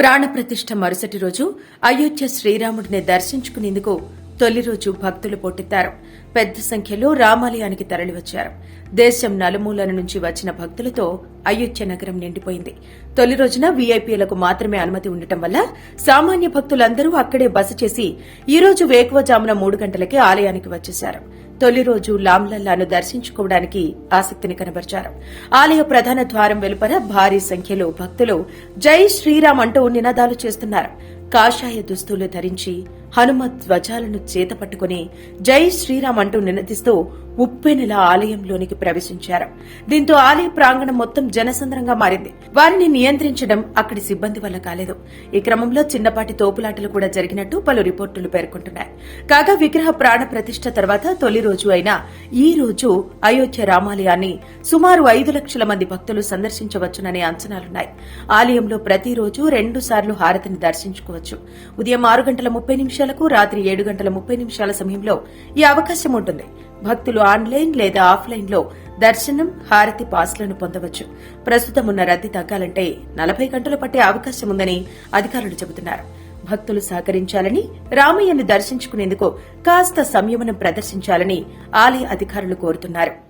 ప్రాణప్రతిష్ఠ మరుసటి రోజు అయోధ్య శ్రీరాముడిని దర్శించుకునేందుకు తొలి రోజు భక్తులు పోటెత్తారు. పెద్ద సంఖ్యలో రామాలయానికి తరలివచ్చారు. దేశం నలుమూలల నుంచి వచ్చిన భక్తులతో అయోధ్య నగరం నిండిపోయింది. తొలి రోజున వీఐపీలకు మాత్రమే అనుమతి ఉండటం వల్ల సామాన్య భక్తులందరూ అక్కడే బస చేసి ఈ రోజు వేకువజామున మూడు గంటలకే ఆలయానికి వచ్చేశారు. తొలి రోజు లాంలల్లాను దర్శించుకోవడానికి ఆసక్తిని కనబరిచారు. ఆలయ ప్రధాన ద్వారం వెలుపల భారీ సంఖ్యలో భక్తులు జై శ్రీరామ్ అంటూ నినాదాలు చేస్తున్నారు. కాషాయ దుస్తులు ధరించి హనుమత్ ధ్వజాలను చేతపట్టుకుని జై శ్రీరామ్ అంటూ నినదిస్తూ ఉప్పెనెల ఆలయంలోనికి ప్రవేశించారు. దీంతో ఆలయ ప్రాంగణం మొత్తం జనసంద్రంగా మారింది. వారిని నియంత్రించడం అక్కడి సిబ్బంది వల్ల కాలేదు. ఈ క్రమంలో చిన్నపాటి తోపులాటలు కూడా జరిగినట్టు పలు రిపోర్టులు పేర్కొంటున్నాయి. కాగా విగ్రహ ప్రాణ ప్రతిష్ట తర్వాత తొలి రోజు అయిన ఈ రోజు అయోధ్య రామాలయాన్ని సుమారు ఐదు లక్షల మంది భక్తులు సందర్శించవచ్చుననే అంచనాలున్నాయి. ఆలయంలో ప్రతిరోజు రెండు సార్లు హారతిని దర్శించుకోవచ్చు. ఉదయం ఆరు గంటల ముప్పై నిమిషాలకు రాత్రి ఏడు గంటల ముప్పై నిమిషాల సమయంలో ఈ అవకాశం ఉంటుంది. భక్తులు ఆన్లైన్ లేదా ఆఫ్లైన్లో దర్శనం హారతి పాస్లను పొందవచ్చు. ప్రస్తుతం ఉన్న రద్దీ తగ్గాలంటే నలభై గంటలు పట్టే అవకాశం ఉందని అధికారులు చెబుతున్నారు. భక్తులు సహకరించాలని రామయ్యను దర్శించుకునేందుకు కాస్త సంయమనం ప్రదర్శించాలని ఆలయ అధికారులు కోరుతున్నారు.